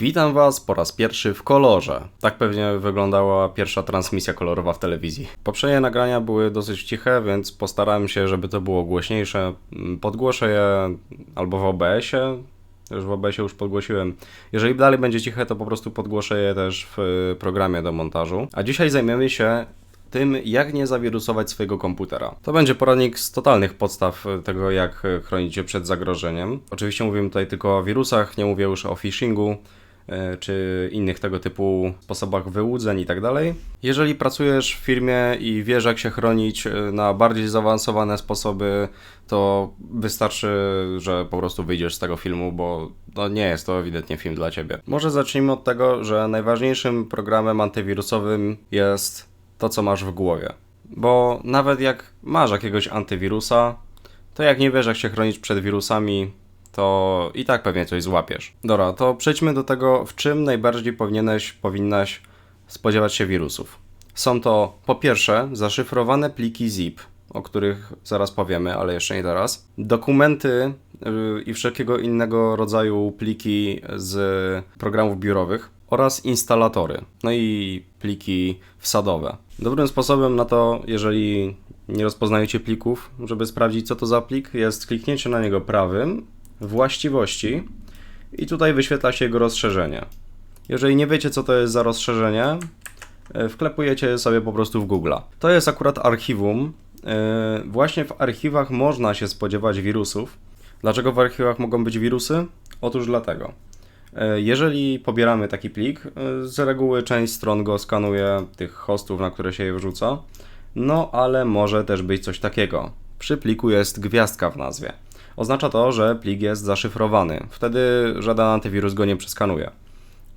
Witam Was po raz pierwszy w kolorze. Tak pewnie wyglądała pierwsza transmisja kolorowa w telewizji. Poprzednie nagrania były dosyć ciche, więc postarałem się, żeby to było głośniejsze. Mm, Podgłoszę je albo w OBS-ie. Już w OBS-ie już podgłosiłem. Jeżeli dalej będzie ciche, to po prostu podgłoszę je też w programie do montażu. A dzisiaj zajmiemy się tym, jak nie zawirusować swojego komputera. To będzie poradnik z totalnych podstaw tego, jak chronić się przed zagrożeniem. Oczywiście mówimy tutaj tylko o wirusach, nie mówię już o phishingu czy innych tego typu sposobach wyłudzeń i tak dalej. Jeżeli pracujesz w firmie i wiesz, jak się chronić e, na bardziej zaawansowane sposoby, to wystarczy, że po prostu wyjdziesz z tego filmu, bo nie jest to ewidentnie film dla ciebie. Może zacznijmy od tego, że najważniejszym programem antywirusowym jest to, co masz w głowie. Bo nawet jak masz jakiegoś antywirusa, to jak nie wiesz, jak się chronić przed wirusami, to i tak pewnie coś złapiesz. Dobra, to przejdźmy do tego, w czym najbardziej powinieneś, powinnaś spodziewać się wirusów. Są to po pierwsze zaszyfrowane pliki zip, o których zaraz powiemy, ale jeszcze nie teraz. Dokumenty yy, i wszelkiego innego rodzaju pliki z programów biurowych oraz instalatory, no i pliki wsadowe. Dobrym sposobem na to, jeżeli nie rozpoznajecie plików, żeby sprawdzić co to za plik, jest kliknięcie na niego prawym, właściwości i tutaj wyświetla się jego rozszerzenie. Jeżeli nie wiecie co to jest za rozszerzenie, e, wklepujecie sobie po prostu w Google. To jest akurat archiwum. E, Właśnie w archiwach można się spodziewać wirusów. Dlaczego w archiwach mogą być wirusy? Otóż dlatego. E, Jeżeli pobieramy taki plik, z reguły część stron go skanuje, tych hostów, na które się je wrzuca. No, ale może też być coś takiego. Przy pliku jest gwiazdka w nazwie. Oznacza to, że plik jest zaszyfrowany. Wtedy żaden antywirus go nie przeskanuje.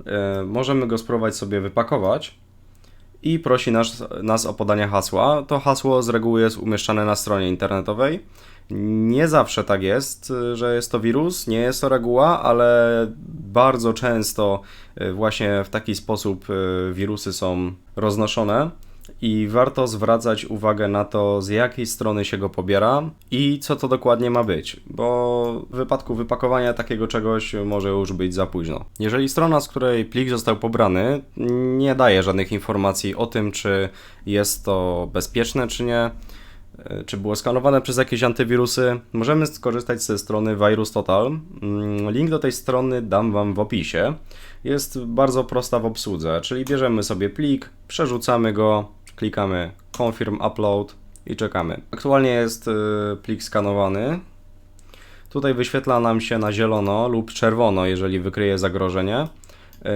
E, Możemy go spróbować sobie wypakować i prosi nas, nas o podanie hasła. To hasło z reguły jest umieszczane na stronie internetowej. Nie zawsze tak jest, y, że jest to wirus, nie jest to reguła, ale bardzo często y, właśnie w taki sposób wirusy są roznoszone. I warto zwracać uwagę na to, z jakiej strony się go pobiera i co to dokładnie ma być, bo w wypadku wypakowania takiego czegoś może już być za późno. Jeżeli strona, z której plik został pobrany, nie daje żadnych informacji o tym, czy jest to bezpieczne, czy nie, czy było skanowane przez jakieś antywirusy, możemy skorzystać ze strony Virus Total. Mm, Link do tej strony dam Wam w opisie. Jest bardzo prosta w obsłudze, czyli bierzemy sobie plik, przerzucamy go, klikamy Confirm Upload i czekamy. Aktualnie jest y, plik skanowany. Tutaj wyświetla nam się na zielono lub czerwono, jeżeli wykryje zagrożenie, y,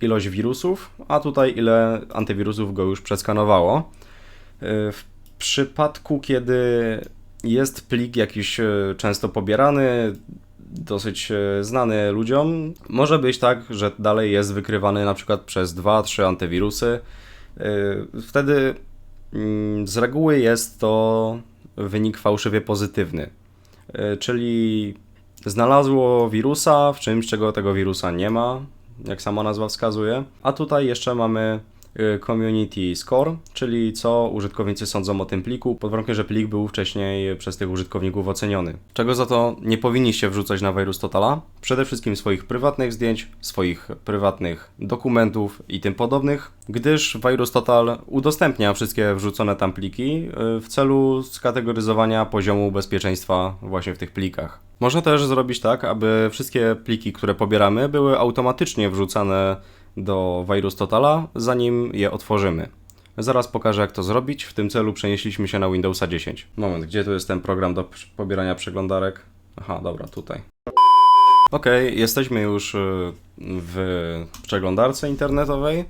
ilość wirusów, a tutaj ile antywirusów go już przeskanowało. W przypadku, kiedy jest plik jakiś y, często pobierany, dosyć e, znany ludziom, może być tak, że dalej jest wykrywany na przykład przez 2-3 antywirusy. E, Wtedy mm, z reguły jest to wynik fałszywie pozytywny. E, Czyli znalazło wirusa w czymś, czego tego wirusa nie ma, jak sama nazwa wskazuje. A tutaj jeszcze mamy Community Score, czyli co użytkownicy sądzą o tym pliku, pod warunkiem, że plik był wcześniej przez tych użytkowników oceniony. Czego za to nie powinniście wrzucać na Virus Totala? Przede wszystkim swoich prywatnych zdjęć, swoich prywatnych dokumentów i tym podobnych, gdyż Virus Total udostępnia wszystkie wrzucone tam pliki y, w celu skategoryzowania poziomu bezpieczeństwa właśnie w tych plikach. Można też zrobić tak, aby wszystkie pliki, które pobieramy, były automatycznie wrzucane do Virus Totala, zanim je otworzymy. Zaraz pokażę, jak to zrobić. W tym celu przenieśliśmy się na Windowsa 10. Moment, gdzie tu jest ten program do pobierania przeglądarek? Aha, dobra, tutaj. Ok, jesteśmy już y, w przeglądarce internetowej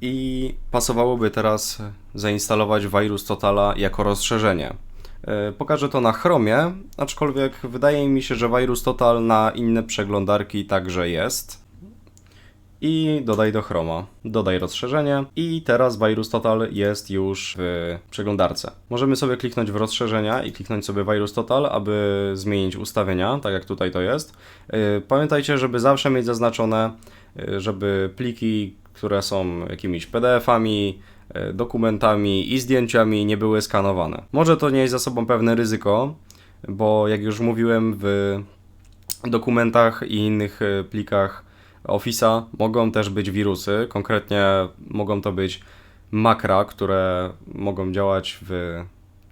i pasowałoby teraz zainstalować Virus Totala jako rozszerzenie. E, Pokażę to na Chromie, aczkolwiek wydaje mi się, że Virus Total na inne przeglądarki także jest. I dodaj do Chroma. Dodaj rozszerzenie i teraz Virus Total jest już w przeglądarce. Możemy sobie kliknąć w rozszerzenia i kliknąć sobie Virus Total, aby zmienić ustawienia, tak jak tutaj to jest. E, Pamiętajcie, żeby zawsze mieć zaznaczone, e, żeby pliki, które są jakimiś PDF-ami, e, dokumentami i zdjęciami nie były skanowane. Może to nieść za sobą pewne ryzyko, bo jak już mówiłem w dokumentach i innych plikach Office'a mogą też być wirusy, konkretnie mogą to być makra, które mogą działać w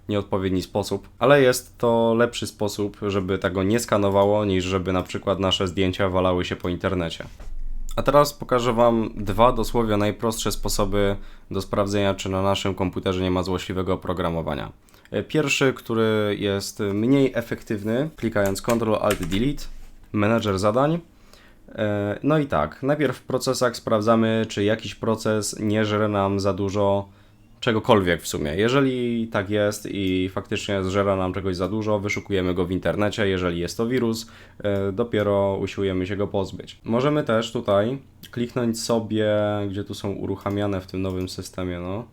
nieodpowiedni sposób, ale jest to lepszy sposób, żeby tego nie skanowało, niż żeby na przykład nasze zdjęcia walały się po internecie. A teraz pokażę Wam dwa dosłownie najprostsze sposoby do sprawdzenia, czy na naszym komputerze nie ma złośliwego oprogramowania. Pierwszy, który jest mniej efektywny, klikając Ctrl Alt Delete, menedżer zadań. E, No i tak, najpierw w procesach sprawdzamy, czy jakiś proces nie żre nam za dużo czegokolwiek w sumie. Jeżeli tak jest i faktycznie zżera nam czegoś za dużo, wyszukujemy go w internecie. Jeżeli jest to wirus, e, dopiero usiłujemy się go pozbyć. Możemy też tutaj kliknąć sobie, gdzie tu są uruchamiane w tym nowym systemie, no.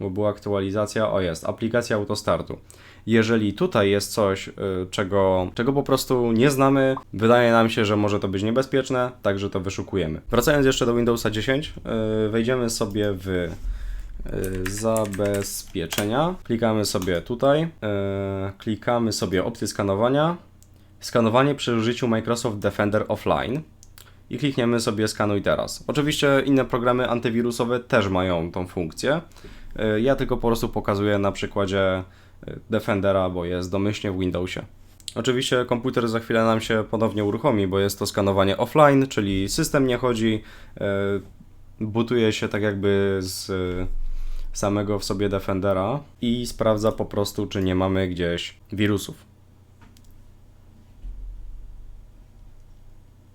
Bo była aktualizacja, o jest, aplikacja autostartu. Jeżeli tutaj jest coś, y, czego, czego po prostu nie znamy, wydaje nam się, że może to być niebezpieczne, także to wyszukujemy. Wracając jeszcze do Windowsa 10, y, wejdziemy sobie w y, zabezpieczenia, klikamy sobie tutaj, klikamy sobie opcję skanowania, skanowanie przy użyciu Microsoft Defender Offline i klikniemy sobie skanuj teraz. Oczywiście inne programy antywirusowe też mają tą funkcję. Y, Ja tylko po prostu pokazuję na przykładzie y, Defendera, bo jest domyślnie w Windowsie. Oczywiście komputer za chwilę nam się ponownie uruchomi, bo jest to skanowanie offline, czyli system nie chodzi, y, butuje się tak jakby z samego w sobie Defendera i sprawdza po prostu, czy nie mamy gdzieś wirusów.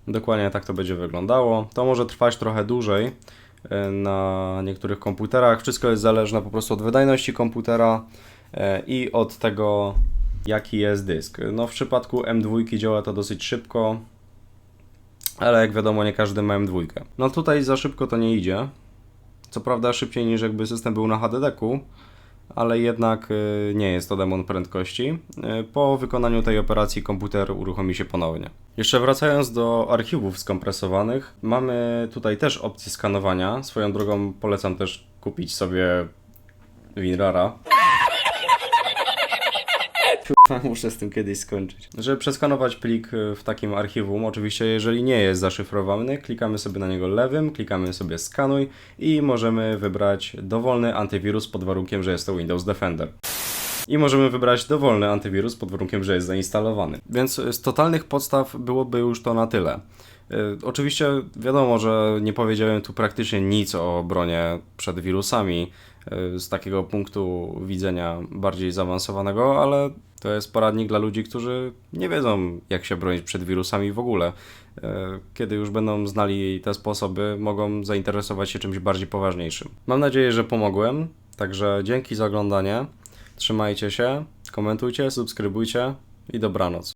Dokładnie tak to będzie wyglądało. To może trwać trochę dłużej e, na niektórych komputerach. Wszystko jest zależne po prostu od wydajności komputera e, i od tego, jaki jest dysk. No w przypadku M2 działa to dosyć szybko, ale jak wiadomo, nie każdy ma M2. No tutaj za szybko to nie idzie. Co prawda szybciej niż jakby system był na HDD-ku, ale jednak y, nie jest to demon prędkości. Y, Po wykonaniu tej operacji komputer uruchomi się ponownie. Jeszcze wracając do archiwów skompresowanych, mamy tutaj też opcję skanowania. Swoją drogą polecam też kupić sobie WinRara. Muszę z tym kiedyś skończyć. Żeby przeskanować plik y, w takim archiwum, oczywiście jeżeli nie jest zaszyfrowany, klikamy sobie na niego lewym, klikamy sobie skanuj i możemy wybrać dowolny antywirus pod warunkiem, że jest to Windows Defender. I możemy wybrać dowolny antywirus pod warunkiem, że jest zainstalowany. Więc z totalnych podstaw byłoby już to na tyle. Y, Oczywiście wiadomo, że nie powiedziałem tu praktycznie nic o obronie przed wirusami y, z takiego punktu widzenia bardziej zaawansowanego, ale to jest poradnik dla ludzi, którzy nie wiedzą, jak się bronić przed wirusami w ogóle. Y, Kiedy już będą znali te sposoby, mogą zainteresować się czymś bardziej poważniejszym. Mam nadzieję, że pomogłem, także dzięki za oglądanie. Trzymajcie się, komentujcie, subskrybujcie i dobranoc.